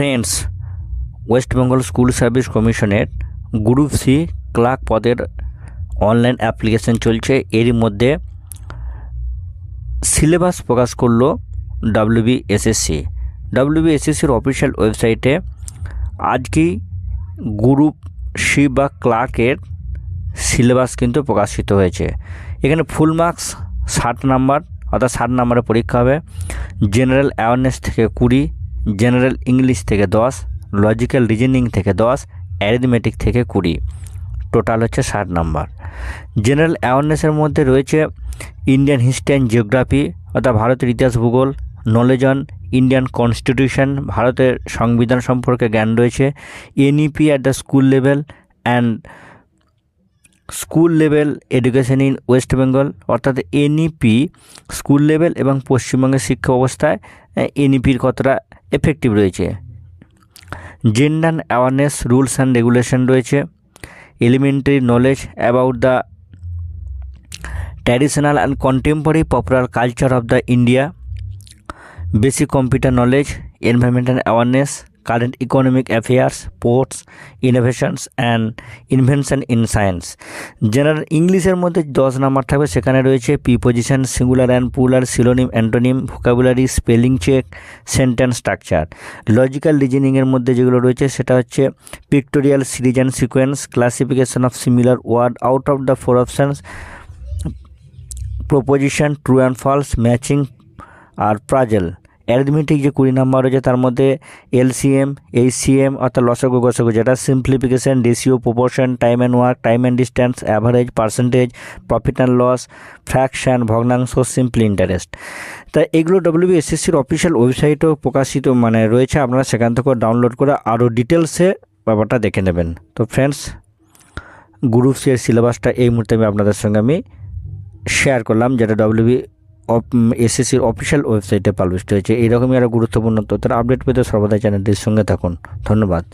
Friends West Bengal school service কমিশনের group C clerk পদের online application চলছে। এরই মধ্যে সিলেবাস প্রকাশ করল ডাব্লিউবিএসএসসি ডাব্লিউবিএসএসসির অফিসিয়াল ওয়েবসাইটে আজকেই গ্রুপ সি বা ক্লার্কের সিলেবাস কিন্তু প্রকাশিত হয়েছে। এখানে ফুল মার্কস ষাট নাম্বার অর্থাৎ ষাট নাম্বারের পরীক্ষা হবে। জেনারেল অ্যাওয়ারনেস থেকে কুড়ি জেনারেল ইংলিশ থেকে দশ, লজিক্যাল রিজনিং থেকে দশ, অ্যারিথমেটিক থেকে কুড়ি। টোটাল হচ্ছে ষাট নাম্বার। জেনারেল অ্যাওয়ারনেসের মধ্যে রয়েছে ইন্ডিয়ান হিস্ট্রি অ্যান্ড জিওগ্রাফি, অর্থাৎ ভারতের ইতিহাস ভূগোল নলেজ অন ইন্ডিয়ান কনস্টিটিউশন ভারতের সংবিধান সম্পর্কে জ্ঞান রয়েছে NEP at the school level and school level education in West Bengal, অর্থাৎ এনইপি, স্কুল লেভেল এবং পশ্চিমবঙ্গের শিক্ষা ব্যবস্থায় এনইপির কতটা এফেক্টিভ রয়েছে। Gender awareness rules and regulation রয়েছে। Elementary knowledge about the traditional and contemporary popular culture of the India basic computer knowledge environmental awareness current economic affairs sports innovations and invention in science general ইংলিশের মধ্যে দশ number থাকবে। সেখানে রয়েছে preposition singular and plural synonym antonym vocabulary spelling check sentence structure logical রিজনিংয়ের মধ্যে যেগুলো রয়েছে, সেটা হচ্ছে pictorial series and sequence classification of similar word out of the four options proposition true and false matching R puzzle arithmetic যে কুড়ি number রয়েছে, তার মধ্যে এলসিএম এইচসিএম অর্থাৎ লসগু গসগু, যেটা simplification ratio proportion time and work time and distance average percentage profit and loss fraction ভগ্নাংশ সিম্পল ইন্টারেস্ট তা এগুলো ডব্লিউবি এসএসসির অফিসিয়াল ওয়েবসাইটেও প্রকাশিত মানে রয়েছে, আপনারা সেখান থেকে ডাউনলোড করে আরও ডিটেলসে ব্যাপারটা দেখে নেবেন। তো ফ্রেন্ডস গ্রুপ সিলেবাসটা এই মুহূর্তে আমি আপনাদের সঙ্গে আমি শেয়ার করলাম, যেটা ডব্লিউবি এসএসসির অফিসিয়াল ওয়েবসাইটে পাবলিশ হয়েছে। এইরকমই আরও গুরুত্বপূর্ণ তথ্যের আপডেট পেতে সর্বদা চ্যানেলটির সঙ্গে থাকুন। ধন্যবাদ।